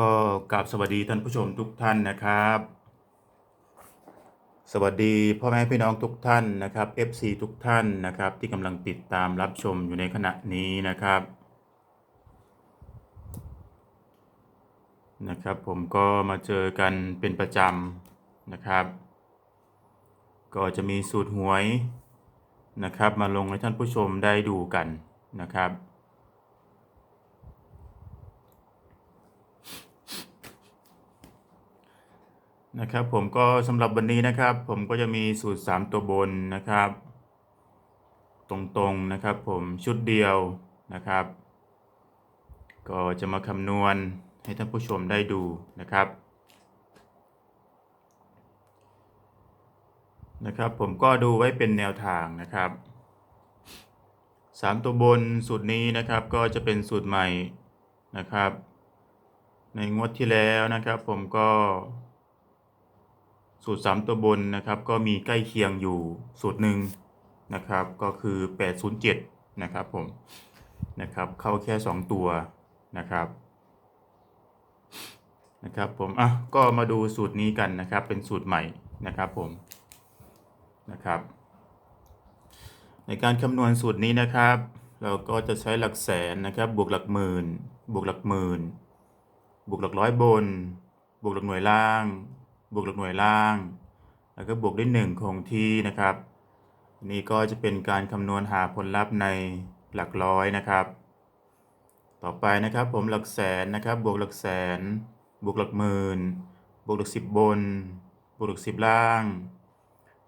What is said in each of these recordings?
ก็กราบสวัสดีท่านผู้ชมทุกท่านนะครับ สวัสดีพ่อแม่พี่น้องทุกท่านนะครับ FC ทุกท่านนะครับที่กำลังติดตามรับชมอยู่ในขณะนี้นะครับนะครับผมก็มาเจอกันเป็นประจำนะครับ ก็จะมีสูตรหวยนะครับ มาลงให้ท่านผู้ชมได้ดูกันนะครับ นะครับผมก็สำหรับวันนี้นะครับ ผมก็จะมีสูตร 3 ตัวบนนะครับ ตรงๆนะครับ ผมชุดเดียวนะครับ ก็จะมาคำนวณให้ท่านผู้ชมได้ดูนะครับนะครับ ผมก็ดูไว้เป็นแนวทางนะครับ 3 ตัวบนสูตรนี้นะครับก็จะเป็นสูตรใหม่นะครับ ในงวดที่แล้วนะครับ ผมก็ สูตร 3 ตัวบนนะครับ ก็มีใกล้เคียงอยู่สูตรหนึ่งนะครับ ก็คือ 807 นะครับผมนะครับ เข้าแค่ 2 ตัวนะครับนะครับผมอะก็มาดูสูตรนี้กันนะครับ เป็นสูตรใหม่นะครับผมนะครับ ในการคำนวณสูตรนี้นะครับ เราก็จะใช้หลักแสนนะครับ บวกหลักหมื่น บวกหลักหมื่น บวกหลักร้อยบน บวกหลักหน่วยล่าง บวกหลักหน่วยล่าง แล้วก็บวกด้วย 1 คงที่นะครับอันนี้ก็จะเป็นการคำนวณหาผลลัพธ์ในหลักร้อยนะครับ ต่อไปนะครับผมหลักแสนนะครับ บวกหลักแสน บวกหลักหมื่น บวกหลักสิบบน บวกหลักสิบล่าง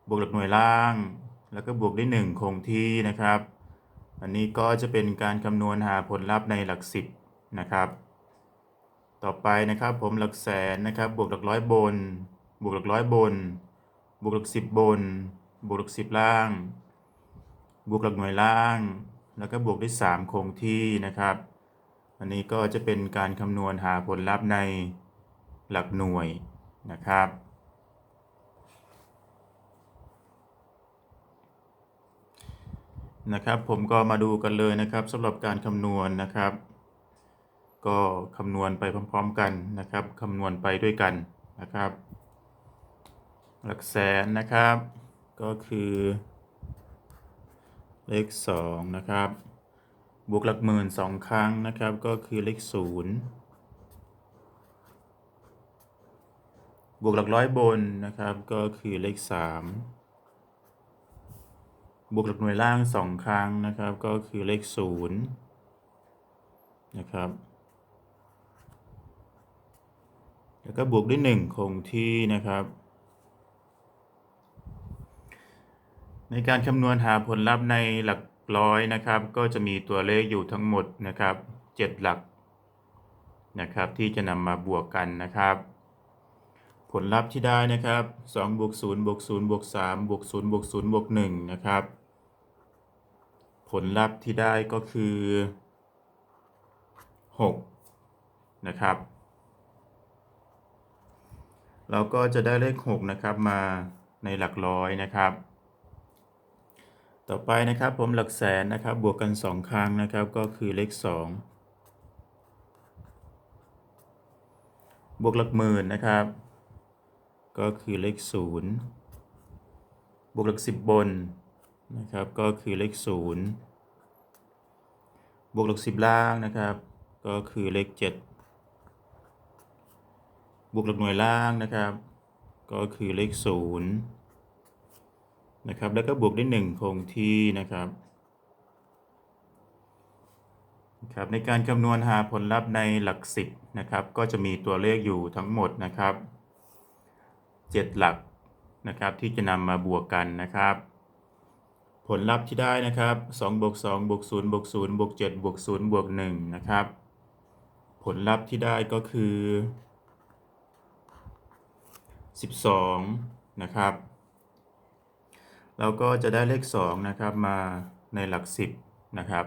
บวกหลักหน่วยล่าง แล้วก็บวกด้วย 1 คงที่นะครับ อันนี้ก็จะเป็นการคำนวณหาผลลัพธ์ในหลักสิบนะครับต่อไปนะครับผมหลักแสนนะครับบวกหลักร้อยบน บวกหลักร้อยบน บวกหลักสิบบน บวกหลักสิบล่าง บวกหลักหน่วยล่าง แล้วก็บวกด้วย 3 คงที่นะครับ อันนี้ก็จะเป็นการคำนวณหาผลลัพธ์ในหลักหน่วยนะครับนะครับผมก็มาดูกันเลยนะครับสำหรับการคำนวณนะครับ ก็คำนวณไปพร้อม ๆ กันนะครับคำนวณไปด้วยกันนะครับ หลักแสนนะครับ ก็คือ เลข2นะครับ บวกหลักหมื่นสองครั้งนะครับ ก็คือเลข0บวกหลักร้อยบนนะครับ ก็คือเลข3บวกหลักหน่วยล่างสองครั้งนะครับ ก็คือเลข0นะครับแล้วก็บวกด้วย 1 คงที่นะครับ ในการคำนวณหาผลลัพธ์ในหลักร้อยนะครับ ก็จะมีตัวเลขอยู่ทั้งหมดนะครับ 7 หลักนะครับ ที่จะนำมาบวกกันนะครับ ผลลัพธ์ที่ได้นะครับ2บวก0บวก0บวก3บวก0บวก0บวก1นะครับ ผลลัพธ์ที่ได้ก็คือ 6 นะครับ เราก็จะได้เลข 6 นะครับมาในหลักร้อยนะครับ ต่อไปนะครับผมหลักแสนนะครับบวกกัน 2 ครั้งนะครับก็คือเลข 2 บวกหลักหมื่นนะครับ ก็คือเลข 0 บวกหลัก 10 บนนะครับก็คือเลข 0 บวกหลัก 10 ล่างนะครับ ก็คือเลข 7 บวกหลักหน่วยล่างนะครับ ก็คือเลข 0 นะครับ แล้วก็บวกด้วย1คงที่นะครับครับในการคำนวณหาผลลัพธ์ในหลักสิบนะครับ ก็จะมีตัวเลขอยู่ทั้งหมดนะครับ 7 หลักนะครับที่จะนำมาบวกกันนะครับ ผลลัพธ์ที่ได้นะครับ2บวก2บวก0บวก0บวก7บวก0บวก1นะครับ ผลลัพธ์ที่ได้ก็คือ 12 นะครับ เราก็จะได้เลข 2 นะครับมาในหลัก 10 นะครับ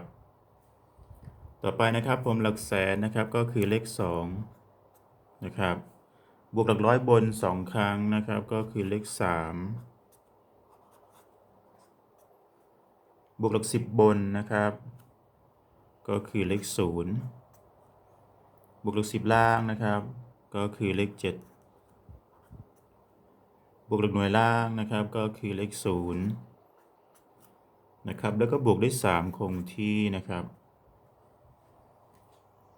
ต่อไปนะครับผมหลักแสนนะครับก็คือเลข 2 นะครับ บวกหลักร้อยบน 2 ครั้งนะครับก็คือเลข 3 บวกหลัก 10 บนนะครับ ก็คือเลข 0บบวกหลักสิบล่างนะครับ ก็คือเลขเจ็ด บวกหลักหน่วยล่างนะครับก็คือเลขศูนย์นะครับแล้วก็บวกด้วยสามคงที่นะครับ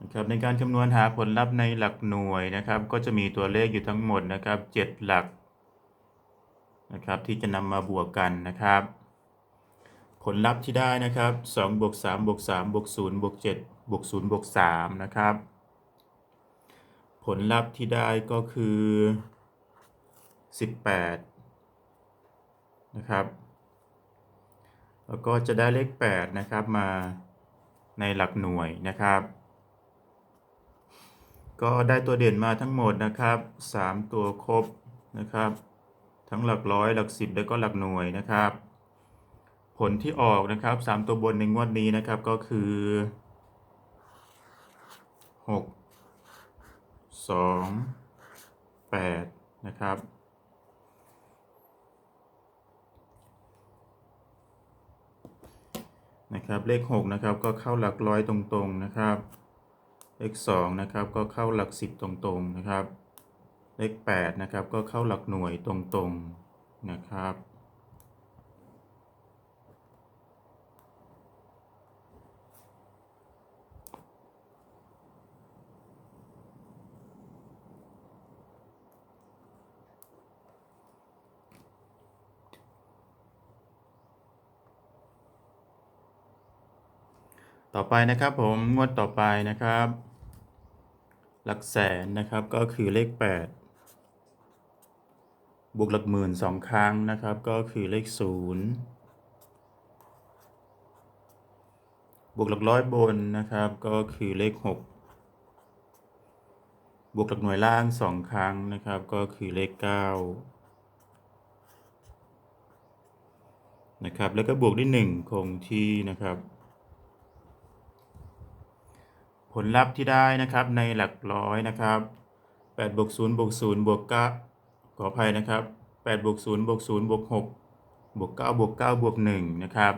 นะครับในการคำนวณหาผลลัพธ์ในหลักหน่วยนะครับ ก็จะมีตัวเลขอยู่ทั้งหมดนะครับเจ็ดหลักนะครับที่จะนำมาบวกกันนะครับ ผลลัพธ์ที่ได้นะครับ2บวก3บวก3บวก0บวก7บวก0บวก3นะครับ ผลลัพธ์ที่ได้ก็คือ 18 นะครับ แล้วก็จะได้เลข 8 นะครับมาในหลักหน่วยนะครับ ก็ได้ตัวเด่นมาทั้งหมดนะครับ 3 ตัวครบนะครับ ทั้งหลักร้อยหลักสิบแล้วก็หลักหน่วยนะครับ ผลที่ออกนะครับ 3 ตัวบนในงวดนี้นะครับก็คือ 6 2 8 นะครับ นะครับเลข6นะครับก็เข้าหลักร้อยตรงๆนะครับ เลข2นะครับก็เข้าหลัก 10 ตรงๆนะครับ เลข8นะครับก็เข้าหลักหน่วยตรงๆนะครับ ต่อไปนะครับผมงวดต่อไปนะครับ หลักแสนนะครับก็คือเลข 8 บวกหลักหมื่นสองครั้งนะครับ ก็คือเลข 0 บวกหลักร้อยบนนะครับก็คือเลข 6 บวกหลักหน่วยล่างสองครั้งนะครับ ก็คือเลข 9 นะครับแล้วก็บวกด้วย 1 คงที่นะครับ ผลลัพธ์ที่ได้นะครับในหลักร้อยนะครับ8บวก0บวก0บวก9ขออภัยนะครับ8บวก0บวก0บวก6บวก9บวก9บวก1นะครับ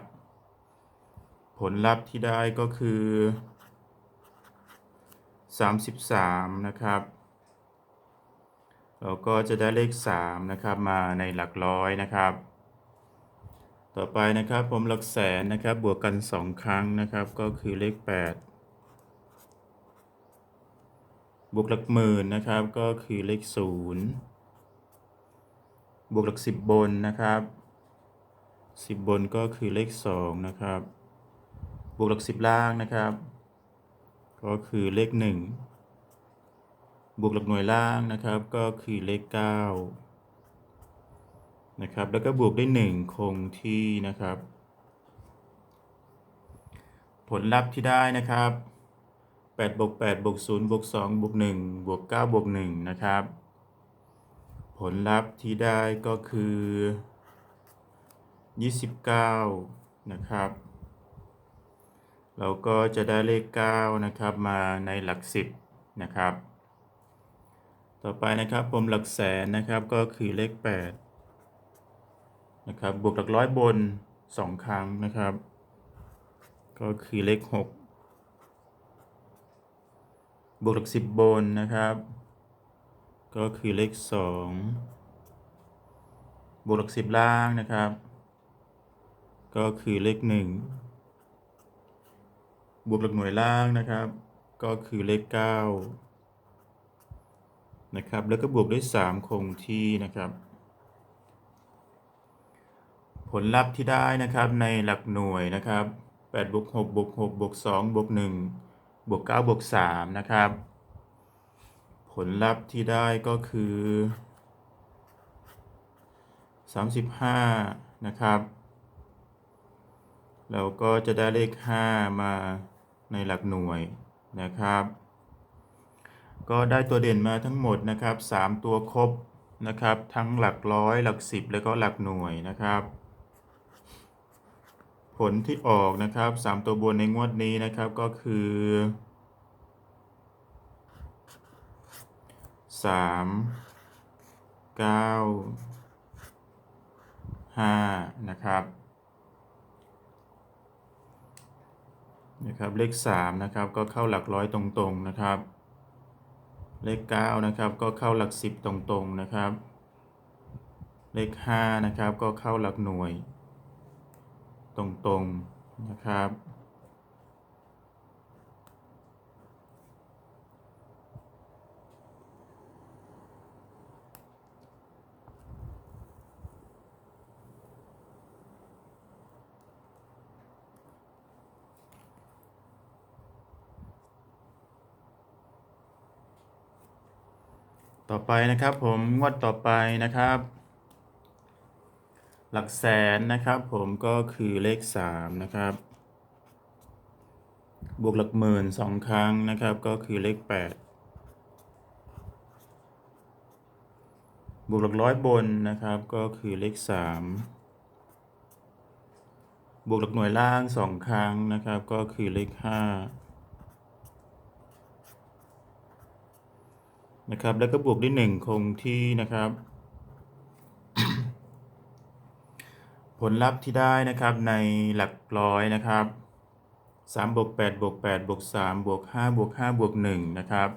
ผลลัพธ์ที่ได้ก็คือ 33 นะครับ เราก็จะได้เลข 3 นะครับมาในหลักร้อยนะครับ ต่อไปนะครับผมหลักแสนนะครับบวกกัน 2 ครั้งนะครับก็คือเลข 8 บวกหลักหมื่นนะครับก็คือเลขศูนย์บวกหลักสิบบนนะครับสิบบนก็คือเลขสองนะครับ บวกหลักสิบล่างนะครับ ก็คือเลขหนึ่งบวกหลักหน่วยล่างนะครับก็คือเลขเก้านะครับแล้วก็บวกได้หนึ่งคงที่นะครับ ผลลัพธ์ที่ได้นะครับ 8บวก8บวก0บวก2บวก1บวก9บวก1นะครับ ผลลัพธ์ที่ได้ก็คือ 29 นะครับ เราก็จะได้เลข 9 นะครับมาในหลัก 10 นะครับ ต่อไปนะครับผมหลักแสนนะครับก็คือเลข 8 นะครับบวกหลักร้อยบน 2 ครั้งนะครับ ก็คือเลข 6 บวกหลักสิบบนนะครับ ก็คือเลขสองบวกหลักสิบล่างนะครับ ก็คือเลขหนึ่งบวกหลักหน่วยล่างนะครับ ก็คือเลขเก้านะครับ แล้วก็บวกด้วยสามคงที่นะครับ ผลลัพธ์ที่ได้นะครับในหลักหน่วยนะครับ8บวก6บวก6บวก2บวก1 บวก9บวก3นะครับ ผลลัพธ์ที่ได้ก็คือ 35 นะครับ เราก็จะได้เลข 5 มาในหลักหน่วยนะครับ ก็ได้ตัวเด่นมาทั้งหมดนะครับ 3 ตัวครบนะครับ ทั้งหลักร้อยหลักสิบแล้วก็หลักหน่วยนะครับ ผลที่ออกนะครับ3ตัวบนในงวดนี้นะครับก็คือ3 9 5นะครับนะครับเลข3นะครับก็เข้าหลักร้อยตรงๆนะครับ เลขเก้านะครับก็เข้าหลักสิบตรงๆนะครับ เลขห้านะครับก็เข้าหลักหน่วย ตรงๆนะครับ ต่อไปนะครับผมงวดต่อไปนะครับ หลักแสนนะครับ ผมก็คือเลขสามนะครับ บวกหลักหมื่นสองครั้งนะครับ ก็คือเลขแปดบวกหลักร้อยบนนะครับ ก็คือเลขสามบวกหลักหน่วยล่างสองครั้งนะครับ ก็คือเลขห้านะครับ แล้วก็บวกด้วยหนึ่งคงที่นะครับ ผลลัพธ์ที่ได้นะครับในหลักร้อยนะครับ3บวก8บวก8บวก3บวก5บวก5บวก1นะครับ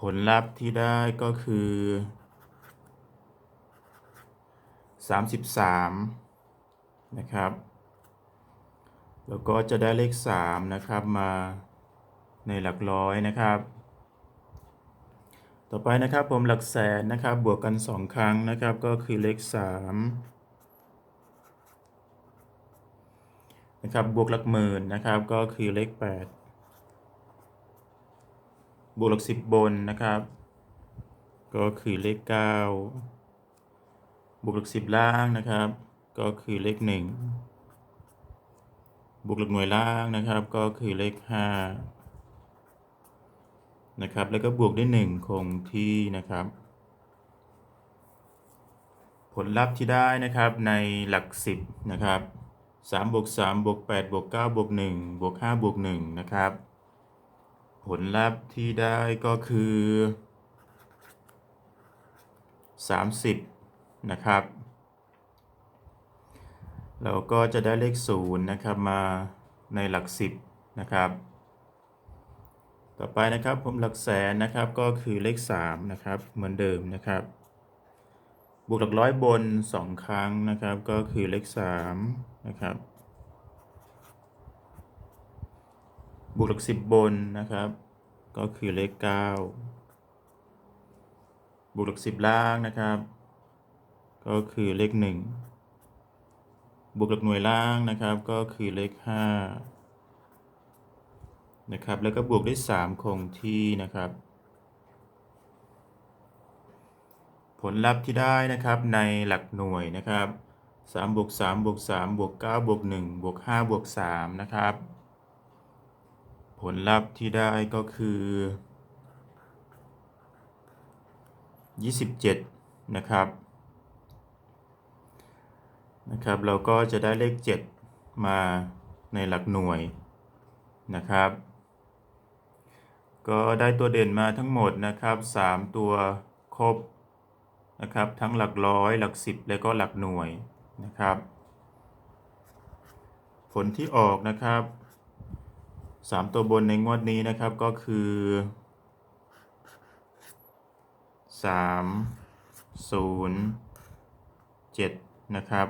ผลลัพธ์ที่ได้ก็คือ 33 นะครับ แล้วก็จะได้เลข 3 นะครับมาในหลักร้อยนะครับ ต่อไปนะครับผมหลักแสนนะครับบวกกัน 2 ครั้งนะครับก็คือเลข 3 นะครับบวกหลักหมื่นนะครับก็คือเลข 8 บวกหลัก10บบนนะครับ ก็คือเลข 9 บวกหลัก10ล่างนะครับ ก็คือเลข 1 บวกหลักหน่วยล่างนะครับ ก็คือเลข 5 นะครับ แล้วก็บวกด้วย 1 คงที่นะครับผลลัพธ์ที่ได้นะครับในหลัก 10 นะครับ 3บวก3บวก8บวก9บวก1บวก5บวก1นะครับ ผลลัพธ์ที่ได้ก็คือ 30 นะครับ เราก็จะได้เลข 0 นะครับมาในหลัก 10 นะครับ ต่อไปนะครับผมหลักแสนนะครับก็คือเลข 3 นะครับ เหมือนเดิมนะครับ บวกหลักร้อยบน 2 ครั้งนะครับ ก็คือเลข3นะครับ บวกหลัก10 บนนะครับ ก็คือเลข 9 บวกหลัก10 ล่างนะครับ ก็คือเลข 1 บวกหลักหน่วยล่างนะครับ ก็คือเลข 5 นะครับ แล้วก็บวกด้วย 3 คงที่นะครับ ผลลัพธ์ที่ได้นะครับในหลักหน่วยนะครับ3บวก3บวก3บวก9บวก1บวก5บวก3นะครับ ผลลัพธ์ที่ได้ก็คือ 27 นะครับนะครับ เราก็จะได้เลข 7 มาในหลักหน่วยนะครับ ก็ได้ตัวเด่นมาทั้งหมดนะครับ 3 ตัวครบ นะครับ ทั้งหลักร้อยหลักสิบและก็หลักหน่วยนะครับ ผลที่ออกนะครับ 3 ตัวบนในงวดนี้นะครับก็คือ 3 0 7 นะครับ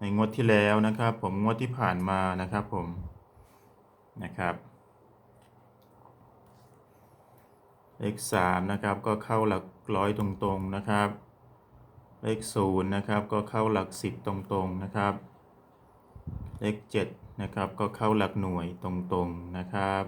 ในงวดที่แล้วนะครับ ผมงวดที่ผ่านมานะครับผมนะครับ เลข3นะครับก็เข้าหลักร้อยตรงๆนะครับ เลข0นะครับก็เข้าหลัก 10 ตรงๆนะครับ เลข7นะครับก็เข้าหลักหน่วยตรงๆนะครับ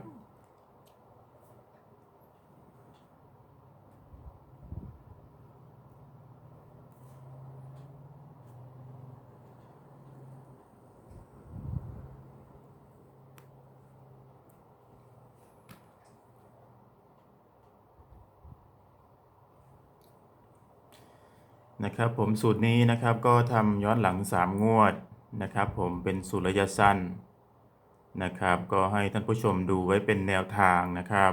นะครับผมสูตรนี้นะครับก็ทำย้อนหลัง 3 งวดนะครับผมเป็นสูตรระยะสั้นนะครับ ก็ให้ท่านผู้ชมดูไว้เป็นแนวทางนะครับ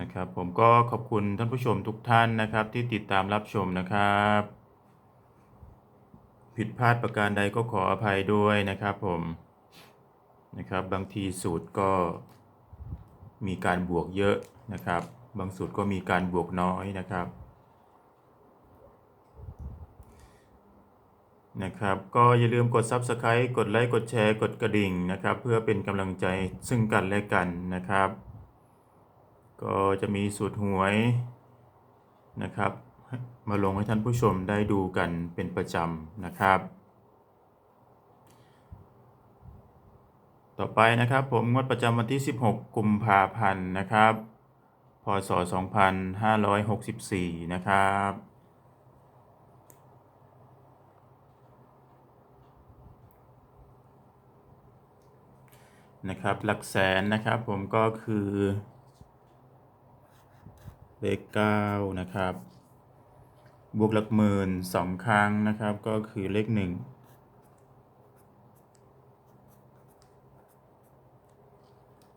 นะครับ ผมก็ขอบคุณท่านผู้ชมทุกท่านนะครับ ที่ติดตามรับชมนะครับ ผิดพลาดประการใดก็ขออภัยด้วยนะครับผมนะครับบางทีสูตรก็มีการบวกเยอะนะครับ บางสูตรก็มีการบวกน้อยนะครับนะครับ ก็อย่าลืมกด Subscribe กดไลค์กดแชร์กดกระดิ่งนะครับ เพื่อเป็นกำลังใจซึ่งกันและกันนะครับ ก็จะมีสูตรหวยนะครับ มาลงให้ท่านผู้ชมได้ดูกันเป็นประจำนะครับ ต่อไปนะครับผมงวดประจำวันที่ 16 กุมภาพันธ์นะครับ พศ 2564 นะครับ นะครับ หลักแสนนะครับผมก็คือเลข9นะครับ บวกหลักหมื่นสองครั้งนะครับ ก็คือเลขหนึ่ง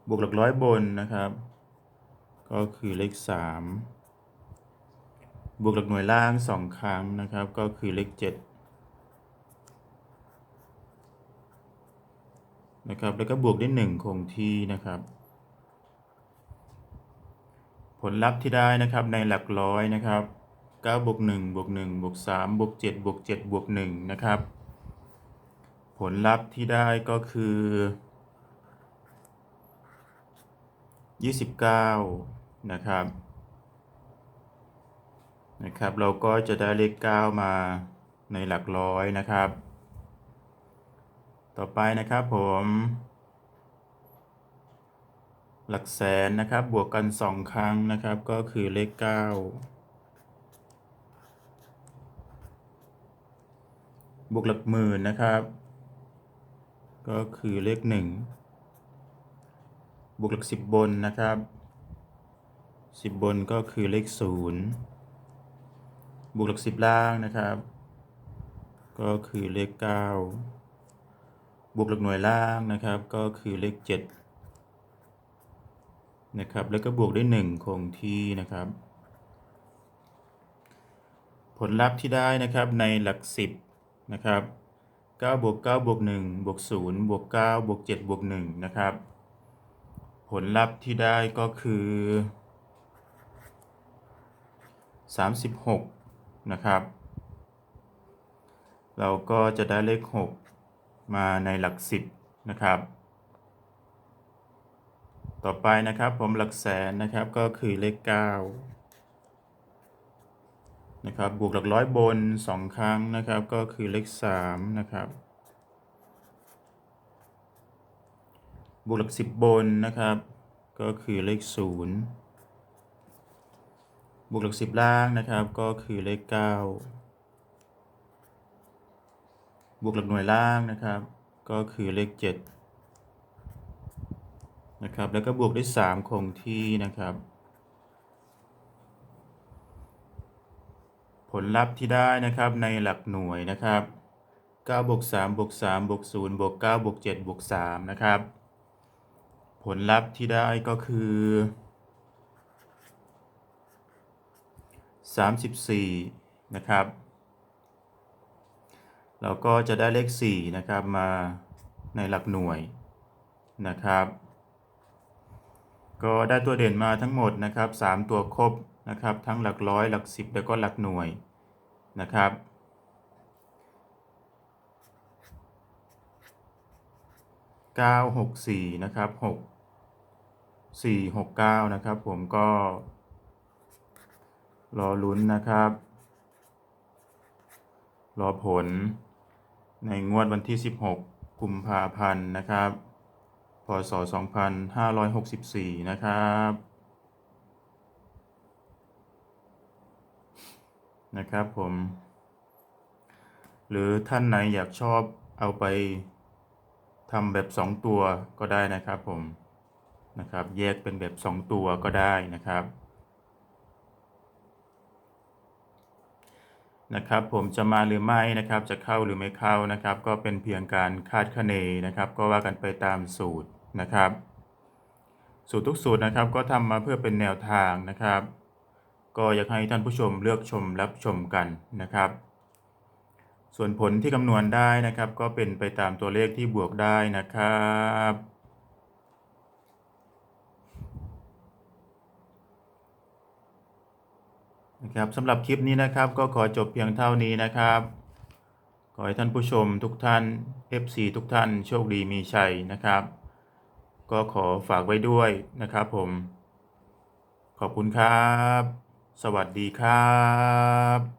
บวกหลักร้อยบนนะครับ ก็คือเลขสามบวกหลักหน่วยล่างสองครั้งนะครับ ก็คือเลขเจ็ดนะครับ แล้วก็บวกได้หนึ่งคงที่นะครับ ผลลัพธ์ที่ได้นะครับในหลักร้อยนะครับ9บวก1บวก1บวก3บวก7บวก7บวก1นะครับ ผลลัพธ์ที่ได้ก็คือ 29 นะครับนะครับ เราก็จะได้เลข 9 มาในหลักร้อยนะครับ ต่อไปนะครับผม หลักแสนนะครับบวกกัน 2 ครั้งนะครับ ก็คือเลข 9บวกหลักหมื่นนะครับ ก็คือเลข1บวกหลัก10บนนะครับ 10บนก็คือเลข0บวกหลัก10ล่างนะครับ ก็คือเลข9บวกหลักหน่วยล่างนะครับ ก็คือเลข7นะครับ แล้วก็บวกได้1คงที่นะครับ ผลลัพธ์ที่ได้นะครับในหลัก10นะครับ9บวก9บวก1บวก0บวก9บวก7บวก1นะครับ ผลลัพธ์ที่ได้ก็คือ 36 นะครับ เราก็จะได้เลข 6 มาในหลัก 10 นะครับ ต่อไปนะครับผมหลักแสนนะครับก็คือเลข 9 นะครับ บวกหลักร้อยบน 2 ครั้งนะครับ ก็คือเลข 3 นะครับบวกหลัก 10 บนนะครับ ก็คือเลข0บ วกหลัก10ล่างนะครับ ก็คือเลข9บวกหลักหน่วยล่างนะครับ ก็คือเลข7นะครับ แล้วก็บวกด้วย3คงที่นะครับ ผลลัพธ์ที่ได้นะครับในหลักหน่วยนะครับ9บวก3บวก3บวก0บวก9บวก7บวก3นะครับ ผลลัพธ์ที่ได้ก็คือ 34 นะครับ เราก็จะได้เลข 4 นะครับ มาในหลักหน่วยนะครับ ก็ได้ตัวเด่นมาทั้งหมดนะครับ 3 ตัวครบนะครับ ทั้งหลักร้อยหลัก 10 แล้วก็หลักหน่วยนะครับ964 นะครับ 6 4 6 9 นะครับ ผมก็ รอลุ้นนะครับ รอผล ในงวดวันที่ 16 กุมภาพันธ์นะครับ พศ 2564 นะครับ นะครับผม หรือท่านไหนอยากชอบเอาไปทำแบบ 2 ตัวก็ได้นะครับผมนะครับ แยกเป็นแบบ 2 ตัวก็ได้นะครับ นะครับผมจะมาหรือไม่นะครับจะเข้าหรือไม่เข้านะครับ ก็เป็นเพียงการคาดคะเนนะครับ ก็ว่ากันไปตามสูตรนะครับ สูตรทุกสูตรนะครับก็ทำมาเพื่อเป็นแนวทางนะครับ ก็อยากให้ท่านผู้ชมเลือกชมรับชมกันนะครับ ส่วนผลที่คำนวณได้นะครับ ก็เป็นไปตามตัวเลขที่บวกได้นะครับ นะครับสำหรับคลิปนี้นะครับก็ขอจบเพียงเท่านี้นะครับ ขอให้ท่านผู้ชมทุกท่าน FC ทุกท่านโชคดีมีชัยนะครับ ก็ขอฝากไว้ด้วยนะครับผม ขอบคุณครับ สวัสดีครับ